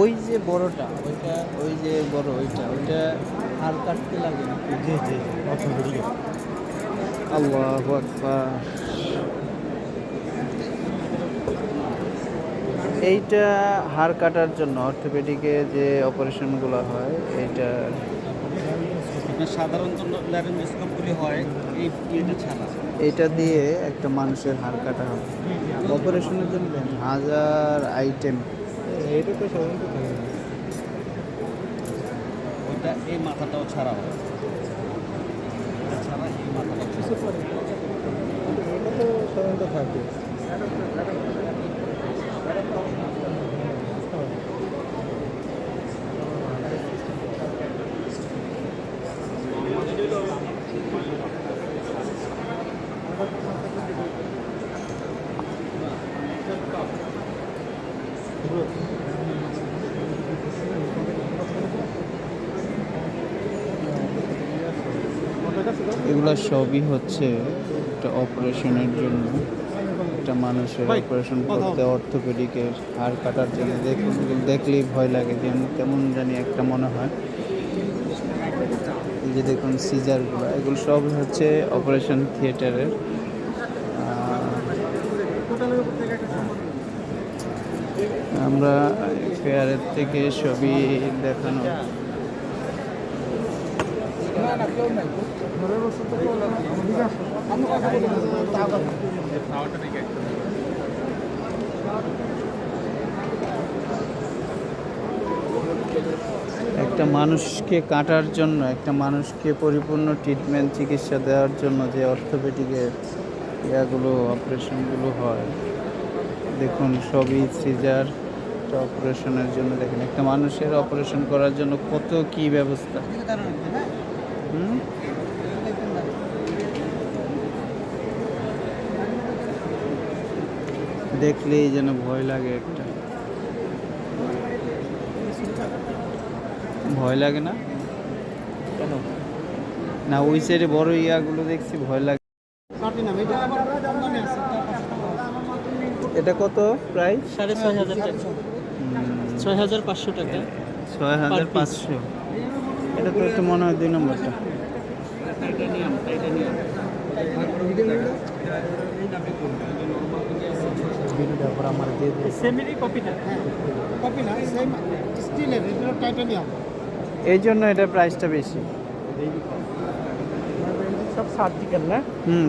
ওই যে বড়টা ওইটা ওই যে বড় ওইটা ওইটা আর কাটতে লাগে না। জি জি অর্থনৈতিক আল্লাহ আকবার। এইটা হাড় কাটার জন্য অর্থোপেডিকে যে অপারেশনগুলো হয় এইটা সাধারণত ল্যারেঞ্জোস্কোপগুলি হয় এই ইয়েটা ছাড়া। এটা দিয়ে একটা মানুষের হাড় কাটা হয়। অপারেশনের জন্য হাজার আইটেম। এটা তো সাধারণত এই মাথাটাও ছাড়া হয়। এটা ছাড়া এই মাথাটা এটা তো সাধারণত থাকে এগুলো সবই হচ্ছে একটা অপারেশনের জন্য। একটা মানুষের অপারেশন করতে অর্থোপেডিকের হাড় কাটার জন্য দেখুন দেখলেই ভয় লাগে যেন কেমন জানি একটা মনে হয়। এই যে দেখুন সিজারগুলো এগুলো সব হচ্ছে অপারেশন থিয়েটারের আমরা ফেয়ারের থেকে সবই দেখানো। একটা মানুষকে কাটার জন্য, একটা মানুষকে পরিপূর্ণ ট্রিটমেন্ট চিকিৎসা দেওয়ার জন্য যে অর্থোপেডিকের ইয়াগুলো, অপারেশনগুলো হয়, দেখুন সবই সিজার অপারেশনের জন্য, দেখেন একটা মানুষের অপারেশন করার জন্য কত কি ব্যবস্থা। হুম? দেখলেই যেন ভয় লাগে একটা। ভয় লাগে না? কেন? না ওই সাইডে বড় ইয়াগুলো দেখছি ভয় লাগে। এটা কত প্রায় সাড়ে ছয় হাজার টাকা। ছয়। হাজার পাঁচশো টাকা। ছয় হাজার পাঁচশো। এটা তো একটু মনে হয় দুই নম্বরটা। টাইটানিয়াম টাইটানিয়াম আমার দিয়ে সেমিরই কপিটা কপি না সেম স্টিলের এগুলো টাইটানিয়াম এই জন্য এটা প্রাইসটা বেশি। সব সার্জিক্যাল না? হুম